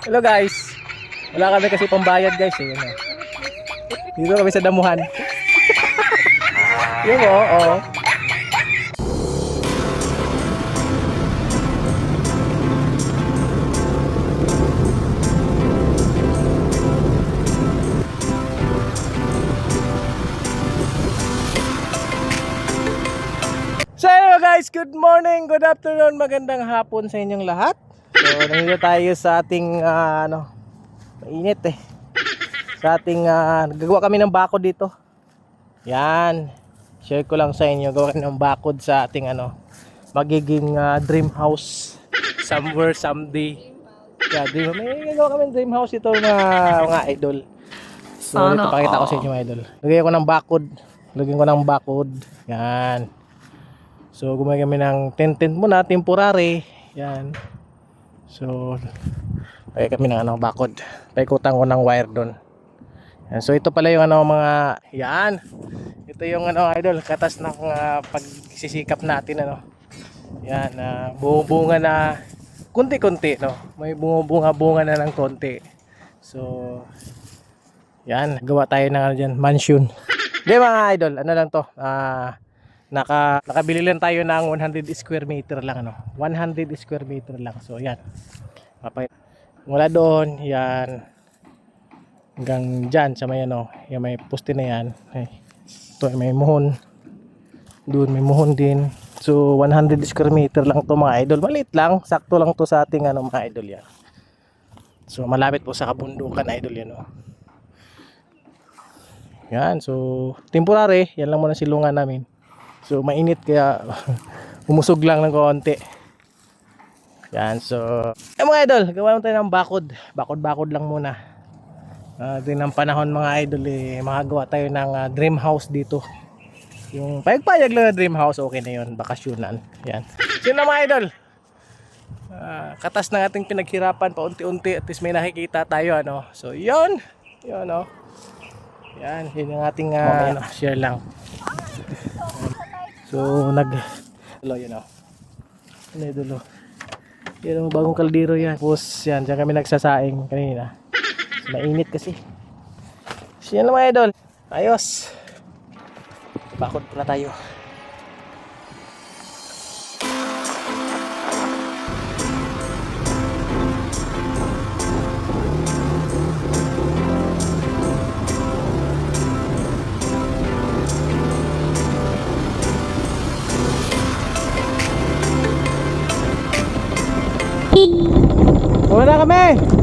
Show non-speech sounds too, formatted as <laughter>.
Hello guys. Wala kami kasi pambayad guys eh. Yun, oh. Dito kami sa damuhan. <laughs> Yun oh, oh. Hello guys, good morning, good afternoon, magandang hapon sa inyong lahat. So nandito tayo sa ating ah, ano, mainit eh. Sa ating ah, gagawa kami ng bakod dito. Yan. Share ko lang sa inyo, gawa kami ng bakod sa ating ano, magiging ah, dream house somewhere someday. Yeah, dream, may gagawa kami ng dream house ito mga mga idol. So, Sana ito pakita ko sa inyo mga idol. Lagyan ko ng bakod. Lagyan ko ng bakod. Yan. So, gumawa kami ng tent-tent muna, temporary. Yan. So, lagyan kami ng ano, bakod. Paikutan ko ng wire doon. Yan. So, ito pala yung ano, mga, yan. Ito yung ano, idol, katas ng uh, pagsisikap natin, ano. Yan, uh, bumubunga na, kunti-kunti, no. May bumubunga-bunga na ng konti. So, yan, gawa tayo ng ano dyan, mansion. Hindi mga idol, ano lang to, ah, naka, nakabili lang tayo ng 100 square meter lang, ano, 100 square meter lang. So, yan. Papay, mula doon, yan, hanggang dyan, sa may ano, yung may poste na yan. Ay, ito ay may muhon. Doon may muhon din. So, 100 square meter lang to mga idol. Maliit lang, sakto lang to sa ating ano, mga idol yan. So, malapit po sa kabundukan idol yan, oh. Yan, so temporary, yan lang muna silungan namin. So mainit kaya <laughs> umusog lang ng konti. Yan, so eh mga idol, gawa naman tayo ng bakod. Bakod-bakod lang muna. Uh, din ng panahon mga idol eh, makagawa tayo ng ah, dream house dito. Yung payag-payag lang na dream house, okay na yun, bakasyonan. Yan. So na mga idol. Ah, katas ng ating pinaghirapan paunti-unti at least may nakikita tayo ano. So yun. Yun oh. Yan, yun yung ating ah, ano, share lang. So, nag... Dulo, yun o. Ano yung dulo? Yan ang bagong kaldero yan. Tapos, yan, dyan kami nagsasaing kanina. Mainit kasi. So, yan lang mga idol. Ayos. Bakod pala tayo. Wala kami!